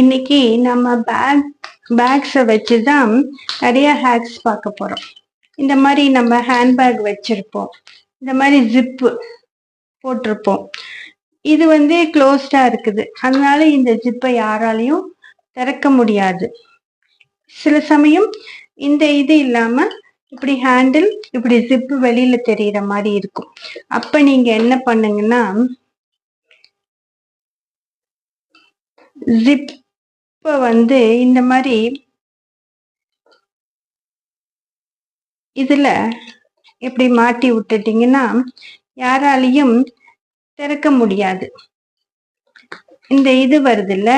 இன்னைக்கு நம்ம பேக் பேக்ஸை வச்சு தான் நிறைய ஹேக்ஸ் பார்க்க போகிறோம் இந்த மாதிரி நம்ம ஹேண்ட்பேக் வச்சுருப்போம். இந்த மாதிரி ஜிப்பு போட்டிருப்போம். இது வந்து க்ளோஸ்டாக இருக்குது. அதனால இந்த ஜிப்பை யாராலையும் திறக்க முடியாது. சில சமயம் இந்த இது இல்லாமல் இப்படி ஹேண்டில் இப்படி ஜிப்பு வெளியில் தெரியிற மாதிரி இருக்கும். அப்போ நீங்கள் என்ன பண்ணுங்கன்னா ஜிப் இப்போ வந்து இந்த மாதிரி இதுல இப்படி மாட்டி விட்டுட்டீங்கன்னா யாராலையும் திறக்க முடியாது. இந்த இது வருதுல்ல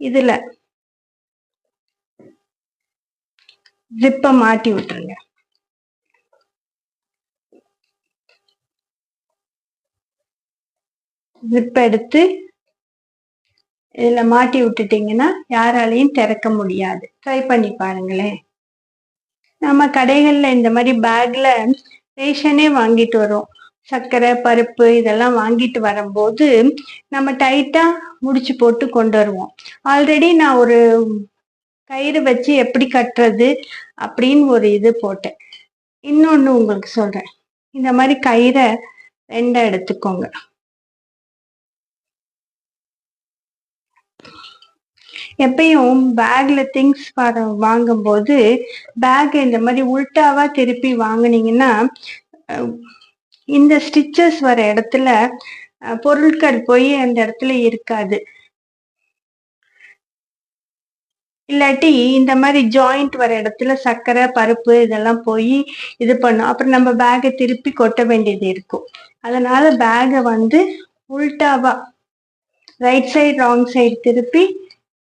இதுல ஜிப்ப மாட்டி விட்டுருங்க. ஜிப் எடுத்து இதுல மாட்டி விட்டுட்டீங்கன்னா யாராலையும் திறக்க முடியாது. ட்ரை பண்ணி பாருங்களேன். நம்ம கடைகள்ல இந்த மாதிரி பேக்ல ரேஷனே வாங்கிட்டு வரோம். சர்க்கரை பருப்பு இதெல்லாம் வாங்கிட்டு வரும்போது நம்ம டைட்டா முடிச்சு போட்டு கொண்டு வருவோம். ஆல்ரெடி நான் ஒரு கயிறு வச்சு எப்படி கட்டுறது அப்படின்னு ஒரு இது போட்டேன். இன்னொன்று உங்களுக்கு சொல்றேன். இந்த மாதிரி கயிறை ரெண்டா எடுத்துக்கோங்க. எப்பயும் பேக்ல திங்ஸ் வாங்கும்போது பேக் இந்த மாதிரி உல்டாவா திருப்பி வாங்குனீங்கன்னா இந்த ஸ்டிச்சஸ் வர இடத்துல பொருட்கள் போய் அந்த இடத்துல இருக்காது. இல்லாட்டி இந்த மாதிரி ஜாயிண்ட் வர இடத்துல சர்க்கரை பருப்பு இதெல்லாம் போய் இது பண்ணும். அப்புறம் நம்ம பேகை திருப்பி கொட்ட வேண்டியது இருக்கும். அதனால பேகை வந்து உல்டாவா ரைட் சைடு ராங் சைடு திருப்பி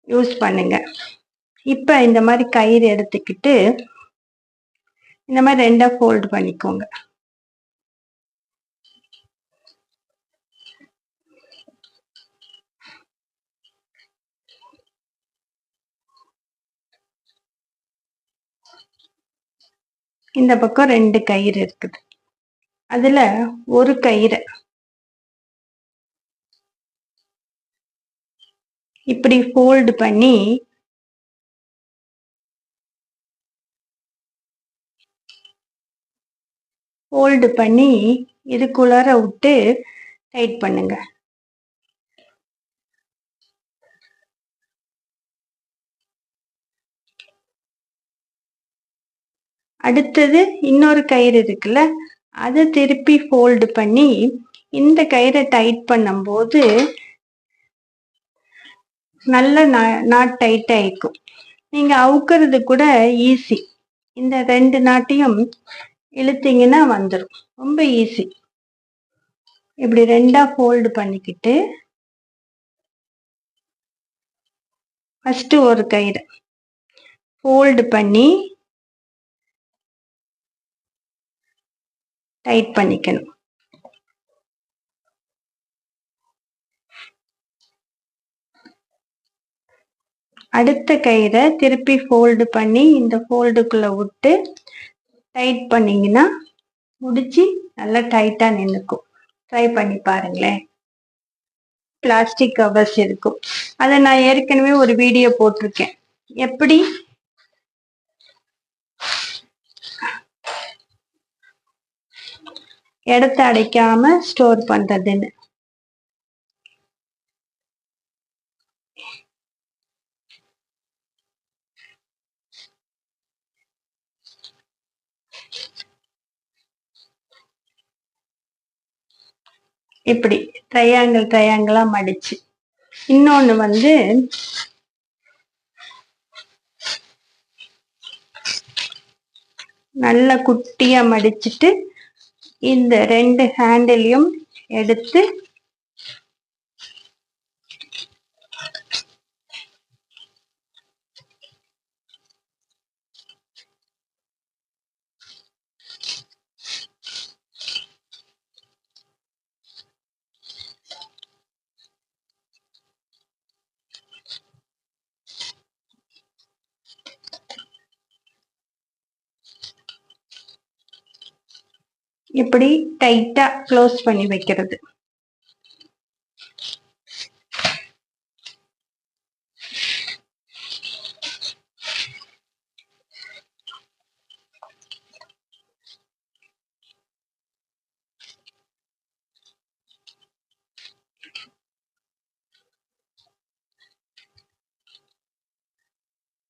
யூஸ் பண்ணுங்க. இப்ப இந்த மாதிரி கயிறு எடுத்துக்கிட்டு இந்த மாதிரி ரெண்டா ஃபோல்டு பண்ணிக்கோங்க. இந்த பக்கம் ரெண்டு கயிறு இருக்குது. அதுல ஒரு கயிறை. இப்படி ஃபோல்டு பண்ணி ஃபோல்டு பண்ணி இதுக்குள்ளார விட்டு டைட் பண்ணுங்க. அடுத்தது இன்னொரு கயிறு இருக்குல்ல அதை திருப்பி ஃபோல்டு பண்ணி இந்த கயிறை டைட் பண்ணும்போது நல்ல நாட் டைட் இருக்கும். நீங்க அவுக்கிறது கூட ஈஸி இந்த ரெண்டு நாட்டையும் இழுத்தீங்கன்னா வந்துடும் ரொம்ப ஈஸி இப்படி ரெண்டா ஃபோல்டு பண்ணிக்கிட்டு ஃபஸ்ட்டு ஒரு கயிறு. ஃபோல்டு பண்ணி டைட் பண்ணிக்கணும். அடுத்த கயிறை திருப்பி ஃபோல்டு பண்ணி இந்த ஃபோல்டுக்குள்ள விட்டு டைட் பண்ணீங்கன்னா முடிச்சு நல்லா டைட்டா நின்றுக்கும் ட்ரை பண்ணி பாருங்களேன். பிளாஸ்டிக் கவர்ஸ் இருக்கும். அதை நான் ஏற்கனவே ஒரு வீடியோ போட்டிருக்கேன். எப்படி? இடத்த அடைக்காம ஸ்டோர் பண்றதுன்னு. இப்படி ட்ரையாங்கிள் ட்ரையாங்கிளா மடிச்சு. இன்னொன்னு வந்து நல்லா குட்டியா மடிச்சிட்டு இந்த ரெண்டு ஹேண்டிலையும் எடுத்து இப்படி டைட்டா க்ளோஸ் பண்ணி வைக்கிறது.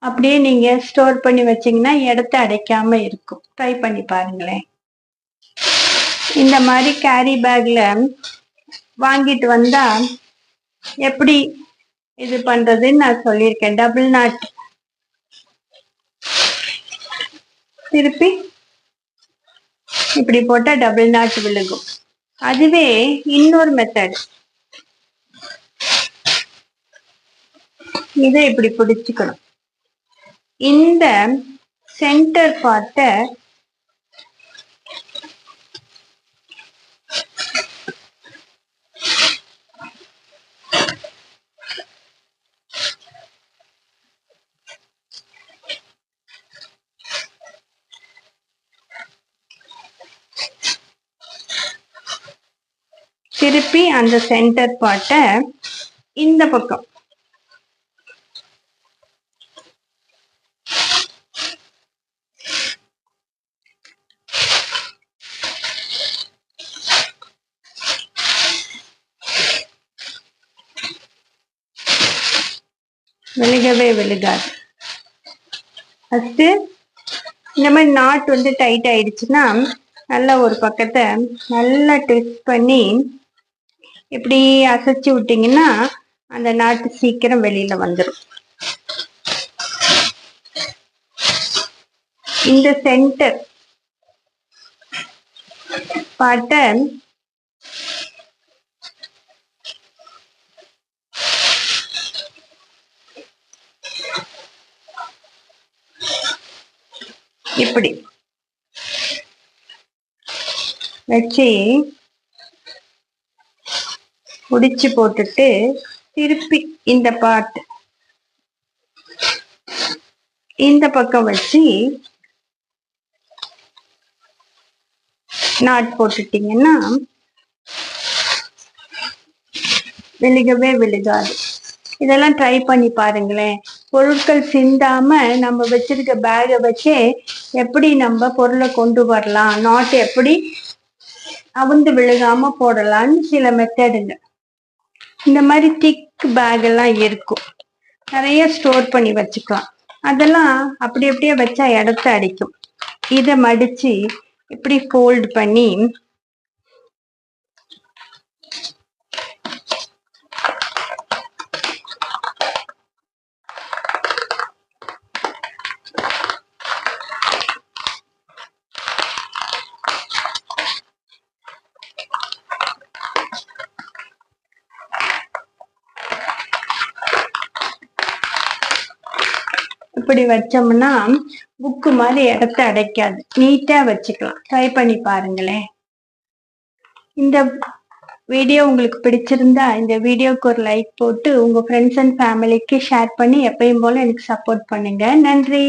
அப்படியே நீங்க ஸ்டோர் பண்ணி வச்சீங்கன்னா இடத்த அடைக்காம இருக்கும். ட்ரை பண்ணி பாருங்களேன். இந்த மாதிரி கேரி பேக்ல வாங்கிட்டு வந்தா எப்படி இது பண்றதுன்னு நான் சொல்லியிருக்கேன். டபுள் நாட் திருப்பி இப்படி போட்டா டபுள் நாட் விழுகும். அதுவே இன்னொரு மெத்தட் இதை இப்படி பிடிச்சுக்கணும். இந்த சென்டர் பார்ட்டை திருப்பி அந்த சென்டர் பார்ட்டை இந்த பக்கம். விழுகவே விழுகாது. ஃபஸ்ட்டு இந்த மாதிரி நாட் வந்து டைட் ஆயிடுச்சுன்னா நல்லா ஒரு பக்கத்தை நல்லா ட்விஸ்ட் பண்ணி இப்படி அசைச்சு விட்டீங்கன்னா அந்த நாட்டு சீக்கிரம் வெளியில வந்துடும் இந்த சென்டர் பாட்டை இப்படி வச்சு முடிச்சு போட்டுட்டு திருப்பி இந்த பாட்டு இந்த பக்கம் வச்சு நாட் போட்டுட்டீங்கன்னா விழுகவே விழுகாது. இதெல்லாம் ட்ரை பண்ணி பாருங்களேன். பொருட்கள் சிந்தாம நம்ம வச்சிருக்க பேகை வச்சே எப்படி நம்ம பொருளை கொண்டு வரலாம்? நாட் எப்படி அவுந்து விழுகாம போடலாம்னு சில மெத்தடுங்க இந்த மாதிரி திக் பேக் எல்லாம் இருக்கும். நிறைய ஸ்டோர் பண்ணி வச்சுக்கலாம். அதெல்லாம் அப்படி அப்படியே வச்சா இடத்த அடிக்கும். இதை மடிச்சு இப்படி ஃபோல்டு பண்ணி இப்படி வச்சோம்னா புக்கு மாதிரி இடத்த அடைக்காது. நீட்டா வச்சுக்கலாம். ட்ரை பண்ணி பாருங்களேன். இந்த வீடியோ உங்களுக்கு பிடிச்சிருந்தா இந்த வீடியோக்கு ஒரு லைக் போட்டு உங்க ஃப்ரெண்ட்ஸ் அண்ட் ஃபேமிலிக்கு ஷேர் பண்ணி எப்பயும் போல எனக்கு சப்போர்ட் பண்ணுங்க. நன்றி.